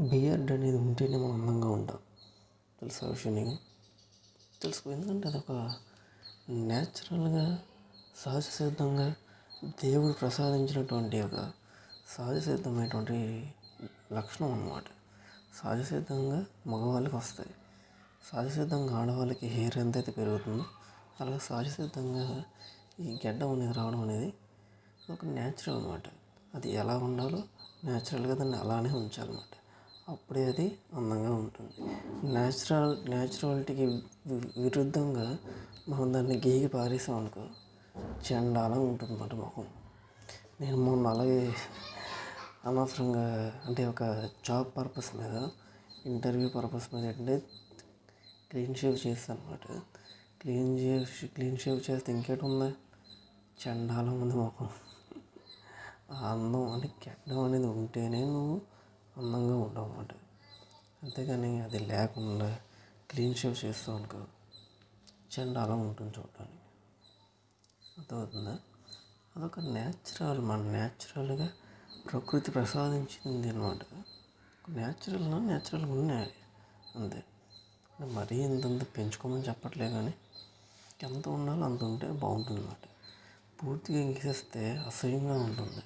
Beard అనేది ఉంటేనే మనం అందంగా ఉంటాం. తెలుసా విషయం నీకు? ఎందుకంటే అదొక న్యాచురల్గా సహజ సిద్ధంగా దేవుడు ప్రసాదించినటువంటి ఒక సహజ సిద్ధమైనటువంటి లక్షణం అన్నమాట. సహజ సిద్ధంగా మగవాళ్ళకి వస్తాయి. సహజ సిద్ధంగా ఆడవాళ్ళకి హెయిర్ ఎంత అయితే పెరుగుతుందో అలాగే సహజ సిద్ధంగా ఈ గెడ్డ అనేది రావడం అనేది ఒక న్యాచురల్ అనమాట అది ఎలా ఉండాలో న్యాచురల్గా దాన్ని అలానే ఉంచాలన్నమాట. అప్పుడే అది అందంగా ఉంటుంది. న్యాచురల్ న్యాచురాలిటీకి విరుద్ధంగా మనం దాన్ని గీకి పారేసాం అనుకో చండాలంగా ఉంటుంది అన్నమాట ముఖం. నేను మొన్న అలాగే అనవసరంగా అంటే ఒక జాబ్ పర్పస్ మీద ఇంటర్వ్యూ పర్పస్ మీద అంటే క్లీన్ షేవ్ చేస్తాను అనమాట క్లీన్ షేవ్ క్లీన్ షేవ్ చేస్తే ఇంకేటి చండాలం ఉంది ముఖం. అందం అంటే గెడ్డం అనేది ఉంటేనే నువ్వు అందంగా ఉంటాం అన్నమాట అంతేగాని అది లేకుండా క్లీన్ షేవ్ చేస్తాం అనుకో చండాలం ఉంటుంది చూడటానికి అర్థమవుతుందా? అదొక న్యాచురల్ మన న్యాచురల్గా ప్రకృతి ప్రసాదించింది అనమాట న్యాచురల్గా న్యాచురల్గా ఉన్నాయి అంతే. మరీ ఇంతంత పెంచుకోమని చెప్పట్లే కానీ ఎంత ఉండాలో అంత ఉంటే బాగుంటుంది అనమాట పూర్తిగా గీసేస్తే అసహ్యంగా ఉంటుంది.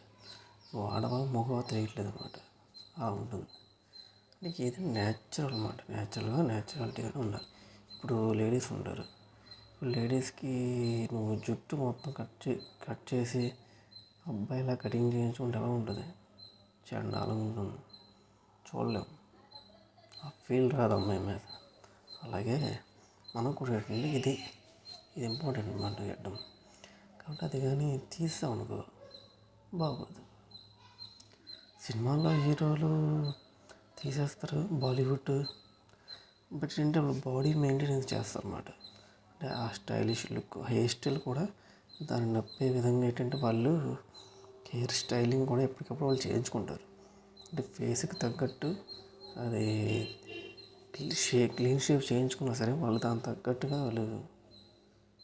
నువ్వు ఆడవా మగవా తెలియట్లేదు అనమాట ఉంటుంది. నీకు ఏదైనా న్యాచురల్ అనమాట న్యాచురల్గా న్యాచురాలిటీగానే ఉండాలి. ఇప్పుడు లేడీస్ ఉంటారు. ఇప్పుడు లేడీస్కి నువ్వు జుట్టు మొత్తం కట్ చే కట్ చేసి అబ్బాయిలా కటింగ్ చేయించుకుంటే ఎలా ఉంటుంది? చండాలంగా ఉంటుంది. చూడలేము ఆ ఫీల్ రాదు అమ్మాయి మీద. అలాగే మనం కూడా ఏంటంటే ఇది ఇది ఇంపార్టెంట్ అనమాట గడ్డం. కాబట్టి అది కానీ తీసాం అనుకో బాగోదు. సినిమాల్లో హీరోలు తీసేస్తారు బాలీవుడ్. బట్ ఏంటంటే వాళ్ళు బాడీ మెయింటెనెన్స్ చేస్తారు అన్నమాట అంటే ఆ స్టైలిష్ లుక్ హెయిర్ స్టైల్ కూడా దాన్ని నప్పే విధంగా ఏంటంటే వాళ్ళు హెయిర్ స్టైలింగ్ కూడా ఎప్పటికప్పుడు వాళ్ళు చేయించుకుంటారు. అంటే ఫేస్కి తగ్గట్టు అది షే క్లీన్ షేప్ చేయించుకున్నా సరే వాళ్ళు దానికి తగ్గట్టుగా వాళ్ళు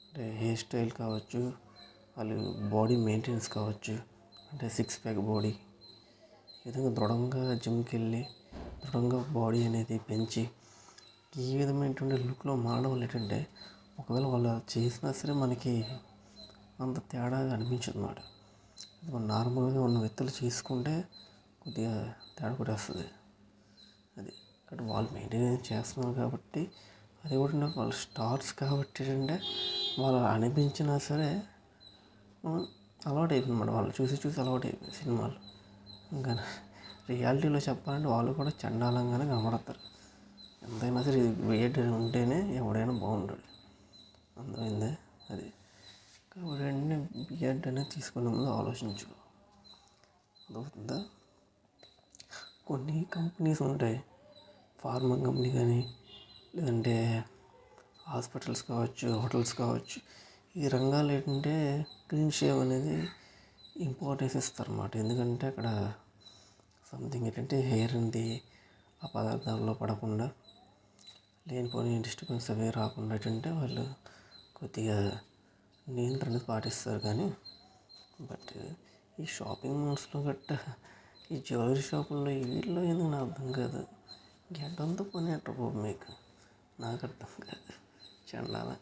అంటే హెయిర్ స్టైల్ కావచ్చు వాళ్ళు బాడీ మెయింటెనెన్స్ కావచ్చు అంటే సిక్స్ ప్యాక్ బాడీ విధంగా దృఢంగా జిమ్కి వెళ్ళి దృఢంగా బాడీ అనేది పెంచి ఈ విధమైనటువంటి లుక్లో మారడం వల్ల ఏంటంటే ఒకవేళ వాళ్ళు చేసినా సరే మనకి అంత తేడాగా అనిపించదు అన్నమాట మనం నార్మల్గా ఉన్న వ్యక్తులు చేసుకుంటే కొద్దిగా తేడా కొట్టేస్తుంది అది కాబట్టి వాళ్ళు మెయింటెనెన్స్ చేస్తున్నారు కాబట్టి అది కూడా వాళ్ళు స్టార్స్ కాబట్టి ఏంటంటే వాళ్ళు అనిపించినా సరే అలవాటు అయిపోయింది అన్నమాట వాళ్ళు చూసి చూసి అలవాటు అయిపోయింది సినిమాలు. ఇంకా రియాలిటీలో చెప్పాలంటే వాళ్ళు కూడా చండాలంగానే కనబడతారు. ఎంతైనా సరే ఇది ఉంటేనే ఎవడైనా బాగుంటాడు. అర్థమైందే? అది. కాబట్టి వెంటనే బిఎడ్ అనేది తీసుకునే ముందు ఆలోచించు అర్థమవుతుందా? కొన్ని కంపెనీస్ ఉంటాయి. ఫార్మా కంపెనీ కానీ లేదంటే హాస్పిటల్స్ కావచ్చు హోటల్స్ కావచ్చు ఈ రంగాలు ఏంటంటే క్లీన్ షేవ్ అనేది ఇంపార్టెన్స్ ఇస్తారు అన్నమాట ఎందుకంటే అక్కడ సంథింగ్ ఏంటంటే హెయిర్ అనేది ఆ పదార్థాల్లో పడకుండా లేనిపోని డిస్టర్బెన్స్ అవి రాకుండా ఏంటంటే వాళ్ళు కొద్దిగా నియంత్రణ పాటిస్తారు కానీ బట్ ఈ షాపింగ్ మాల్స్లో గట్ట ఈ జ్యువెలరీ షాపుల్లో వీటిలో ఎందుకు నాకు అర్థం కాదు. గడ్డంతో పని అట్ట బాబు మీకు. నాకు అర్థం కాదు. చండాలంగా.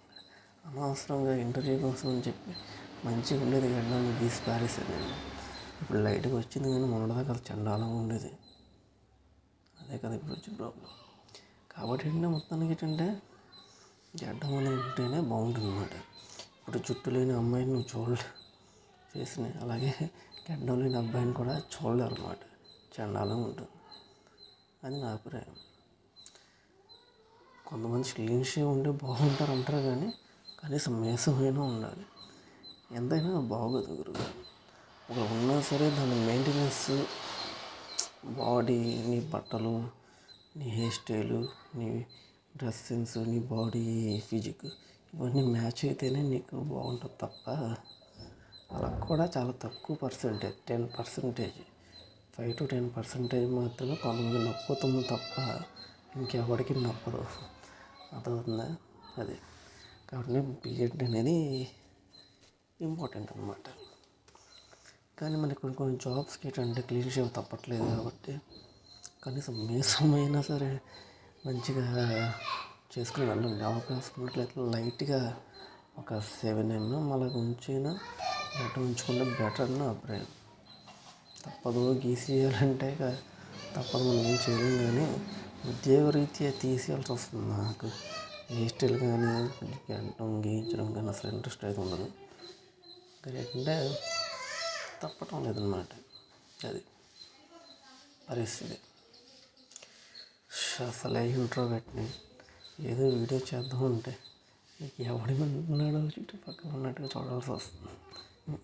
అనవసరంగా ఇంటర్వ్యూ కోసం అని చెప్పి మంచిగా ఉండేది గడ్డాన్ని తీసి పారేసాను నేను. ఇప్పుడు లైట్గా వచ్చింది కానీ మొన్నటిదాకా అది చండాలంగా ఉండేది. అదే కదా ఇప్పుడు వచ్చే ప్రాబ్లం కాబట్టి ఏంటంటే మొత్తానికి ఏంటంటే గడ్డం అనేది ఉంటేనే బాగుంటుంది అనమాట ఇప్పుడు జుట్టు లేని అమ్మాయిని నువ్వు చూడలే చేసినాయి అలాగే గడ్డం లేని అబ్బాయిని కూడా చూడలేరు అనమాట చండాలంగా ఉంటుంది. అది నా అభిప్రాయం. కొంతమంది క్లీన్ షేవ్ ఉంటే బాగుంటారు అంటారు కానీ కనీసం మేసమైనా ఉండాలి. ఎంతైనా బాగోదు గురువు ఒక ఉన్నా సరే దాని మెయింటెనెన్స్ బాడీ నీ బట్టలు నీ హెయిర్ స్టైలు నీ డ్రెస్ సెన్స్ నీ బాడీ ఫిజిక్ ఇవన్నీ మ్యాచ్ అయితేనే నీకు బాగుంటుంది తప్ప అలా కూడా చాలా తక్కువ percentage ten percentage five to ten percentage మాత్రమే కొంతమంది నప్పుతుంది తప్ప ఇంకెవరికి నప్పదు అర్థమవుతుందా? అది. కాబట్టి బిఎడ్ అనేది ఇంపార్టెంట్ అనమాట కానీ మనకి కొన్ని కొన్ని జాబ్స్కి ఏంటంటే క్లీన్ షేవ్ తప్పట్లేదు కాబట్టి కనీసం మీసం సరే మంచిగా చేసుకుని వెళ్ళండి అవకాశం ఉన్నట్లయితే లైట్గా ఒక సెవెన్ ఎంఎం అలా ఉంచినా బెటర్ ఉంచుకుంటే బెటర్ అని నా అభిప్రాయం. తప్పదు. గీసేయాలంటే ఇక తప్పదు. మనం ఏం చేయలేం కానీ ఉద్యోగ రీత్యా తీసేయాల్సి వస్తుంది నాకు. హెయిర్ స్టైల్ కానీ గెంటడం గీయించడం కానీ అసలు ఇంట్రెస్ట్ అయితే ఉండదు. కానీ తప్పటం లేదన్నమాట. అది పరిస్థితి. అసలే పెట్టిన ఏదో వీడియో చేద్దాం అంటే ఎవడి ఉన్నాడో చుట్టుపక్కల ఉన్నట్టుగా చూడాల్సి వస్తుంది.